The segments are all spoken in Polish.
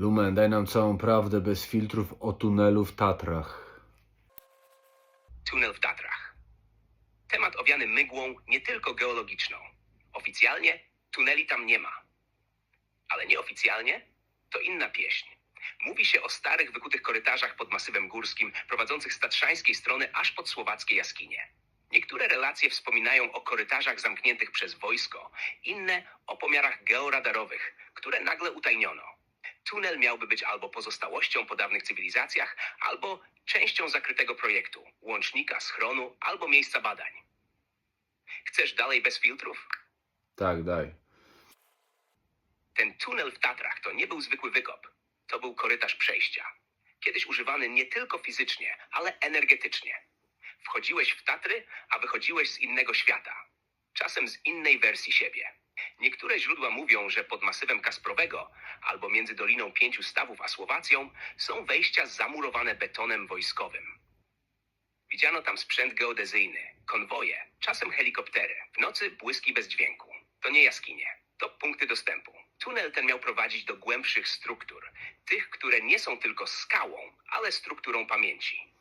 Lumen, daj nam całą prawdę bez filtrów o tunelu w Tatrach. Tunel w Tatrach. Temat owiany mgłą nie tylko geologiczną. Oficjalnie tuneli tam nie ma. Ale nieoficjalnie to inna pieśń. Mówi się o starych, wykutych korytarzach pod masywem górskim, prowadzących z tatrzańskiej strony aż pod słowackie jaskinie. Niektóre relacje wspominają o korytarzach zamkniętych przez wojsko, inne o pomiarach georadarowych, które nagle utajniono. Tunel miałby być albo pozostałością po dawnych cywilizacjach, albo częścią zakrytego projektu, łącznika, schronu albo miejsca badań. Chcesz dalej bez filtrów? Tak, daj. Ten tunel w Tatrach to nie był zwykły wykop. To był korytarz przejścia. Kiedyś używany nie tylko fizycznie, ale energetycznie. Wchodziłeś w Tatry, a wychodziłeś z innego świata. Czasem z innej wersji siebie. Niektóre źródła mówią, że pod masywem Kasprowego albo między Doliną Pięciu Stawów a Słowacją są wejścia zamurowane betonem wojskowym. Widziano tam sprzęt geodezyjny, konwoje, czasem helikoptery. W nocy błyski bez dźwięku. To nie jaskinie, to punkty dostępu. Tunel ten miał prowadzić do głębszych struktur, tych, które nie są tylko skałą, ale strukturą pamięci,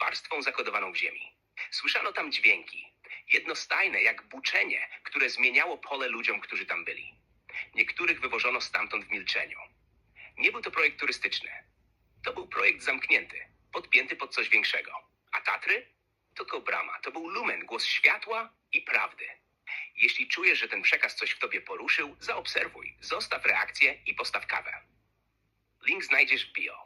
warstwą zakodowaną w ziemi. Słyszano tam dźwięki, jednostajne jak buczenie, które zmieniało pole ludziom, którzy tam byli. Niektórych wywożono stamtąd w milczeniu. Nie był to projekt turystyczny. To był projekt zamknięty, podpięty pod coś większego. A Tatry? Tylko brama. To był lumen, głos światła i prawdy. Jeśli czujesz, że ten przekaz coś w tobie poruszył, zaobserwuj, zostaw reakcję i postaw kawę. Link znajdziesz w bio.